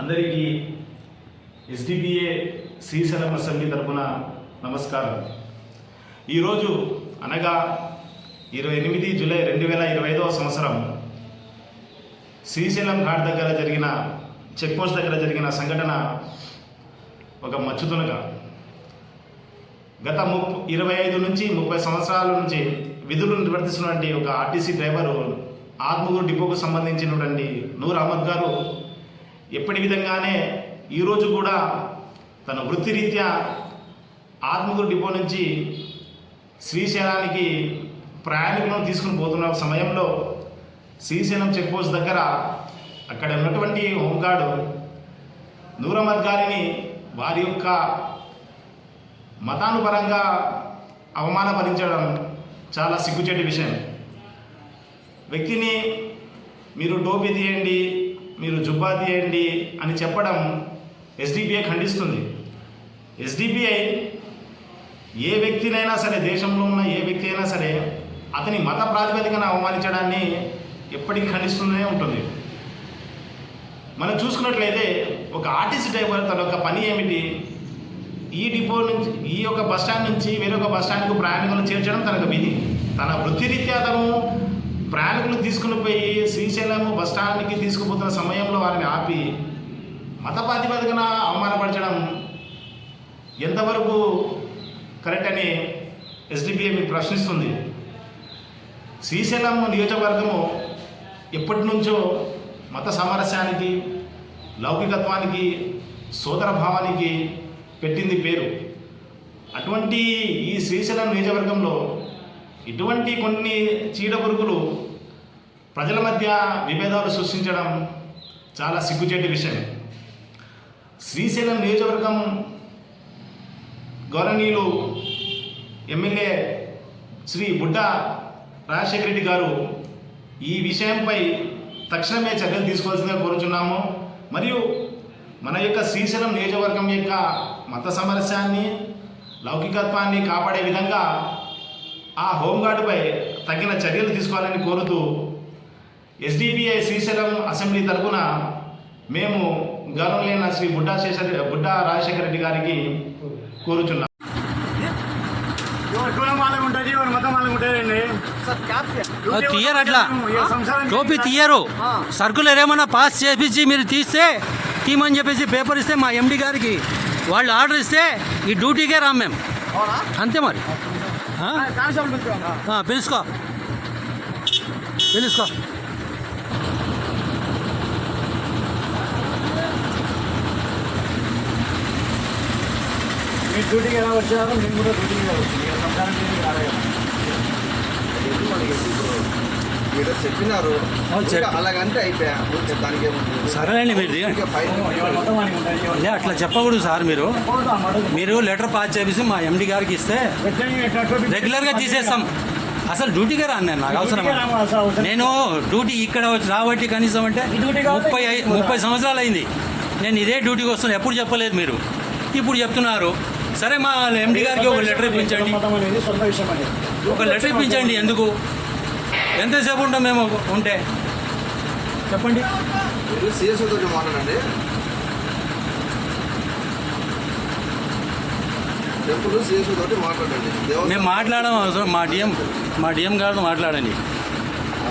అందరికీ SDPA Srisailam assembly తరపున నమస్కారం. ఈరోజు అనగా ఇరవై ఎనిమిది జూలై రెండు వేల ఇరవై ఐదవ సంవత్సరం శ్రీశైలం ఘాట్ దగ్గర జరిగిన చెక్ పోస్ట్ దగ్గర జరిగిన సంఘటన ఒక మచ్చుతునక గత ముప్ ఇరవై ఐదు నుంచి ముప్పై సంవత్సరాల నుంచి విధులు నిర్వర్తిస్తున్నటువంటి ఒక ఆర్టీసీ డ్రైవరు ఆత్మగురు డిపోకు సంబంధించినటువంటి నూర్ అహ్మద్ గారు ఎప్పటి విధంగానే ఈరోజు కూడా తన వృత్తిరీత్యా ఆత్మగురు డిపో నుంచి శ్రీశైలానికి ప్రయాణికులను తీసుకుని పోతున్న సమయంలో శ్రీశైలం చెక్పోస్ట్ దగ్గర అక్కడ ఉన్నటువంటి హోంగార్డు నూర్ గారిని వారి యొక్క మతానుపరంగా అవమానపరించడం చాలా సిగ్గుచేటి విషయం. వ్యక్తిని మీరు టోపీ తీయండి మీరు జుబ్బా తీయండి అని చెప్పడం ఎస్డిపిఐ ఖండిస్తుంది. ఎస్డిపిఐ ఏ వ్యక్తినైనా సరే దేశంలో ఉన్న ఏ వ్యక్తి అయినా సరే అతని మత ప్రాతిపదికన అవమానించడాన్ని ఎప్పటికీ ఖండిస్తూనే ఉంటుంది. మనం చూసుకున్నట్లయితే ఒక ఆర్టీసీ డ్రైవర్ తన యొక్క పని ఏమిటి? ఈ డిపో నుంచి ఈ యొక్క బస్ స్టాండ్ నుంచి వేరొక బస్టాండ్కు స్టాండ్కు ప్రయాణికులను చేర్చడం తనకు విధి. తన వృత్తిరీత్యా తను ప్రయాణికులు తీసుకుని పోయి శ్రీశైలము బస్ స్టాండ్కి తీసుకుపోతున్న సమయంలో వారిని ఆపి మత ప్రాతిపదికన అవమానపరచడం ఎంతవరకు కరెక్ట్ అని ఎస్డిపిఐ మీకు ప్రశ్నిస్తుంది. శ్రీశైలం నియోజకవర్గము ఎప్పటి నుంచో మత సామరస్యానికి లౌకికత్వానికి సోదరభావానికి పెట్టింది పేరు. అటువంటి ఈ శ్రీశైలం నియోజకవర్గంలో ఇటువంటి కొన్ని చీడ పురుగులు ప్రజల మధ్య విభేదాలు సృష్టించడం చాలా సిగ్గుచేటి విషయం. శ్రీశైలం నియోజకవర్గం గౌరవనీయులు ఎమ్మెల్యే శ్రీ బుడ్డ రాజశేఖర రెడ్డి గారు ఈ విషయంపై తక్షణమే చర్యలు తీసుకోవాల్సిందిగా కోరుచున్నాము. మరియు మన యొక్క శ్రీశైలం నియోజకవర్గం యొక్క మత సమరస్యాన్ని లౌకికత్వాన్ని కాపాడే విధంగా ఆ హోంగార్డుపై తగిన చర్యలు తీసుకోవాలని కోరుతూ ఎస్డిపిఐ శ్రీశైలం అసెంబ్లీ తరపున మేము గౌరవలేన శ్రీ బుడ్డా శేషర్ బుడ్డా రాజశేఖర రెడ్డి గారికి కోరుచున్నాం. తీయరు అట్లా టోపీ తీయరు. సర్కులర్ ఏమన్నా పాస్ చేపించి మీరు తీస్తే తీయమని చెప్పేసి పేపర్ ఇస్తే మా ఎండి గారికి వాళ్ళు ఆర్డర్ ఇస్తే ఈ డ్యూటీకే రాం మేము. అంతే మరి. ఆ? ఆ, పిలుచుకో పిలుచుకో మీ డ్యూటీకి ఎలా వచ్చారో మేము కూడా డ్యూటీకి వచ్చింది ఇక సంసారం డ్యూటీకి రాలేదు కదా. మీరు చెప్పినారు. అలాగంటే అయిపోయా దానికి సరేనండి మీరు. లే అట్లా చెప్పకూడదు సార్ మీరు. మీరు లెటర్ పాస్ చేసి మా ఎండి గారికి ఇస్తే రెగ్యులర్గా తీసేస్తాం. అసలు డ్యూటీకే రాను నేను నాకు అవసరం. నేను డ్యూటీ ఇక్కడ వచ్చి రాబట్టి కనీసం అంటే ముప్పై ముప్పై సంవత్సరాలు అయింది. నేను ఇదే డ్యూటీకి వస్తున్నాను ఎప్పుడు చెప్పలేదు మీరు? ఇప్పుడు చెప్తున్నారు. సరే మా ఎండి గారికి ఒక లెటర్ ఇప్పించండి. ఒక లెటర్ ఇప్పించండి ఎందుకు? ఎంతసేపు ఉంటాం మేము ఉంటే? చెప్పండి. మాట్లాడండి. తోటి మాట్లాడండి. మేము అవసరం. మా డిఎం మా డిఎం గారితో మాట్లాడండి.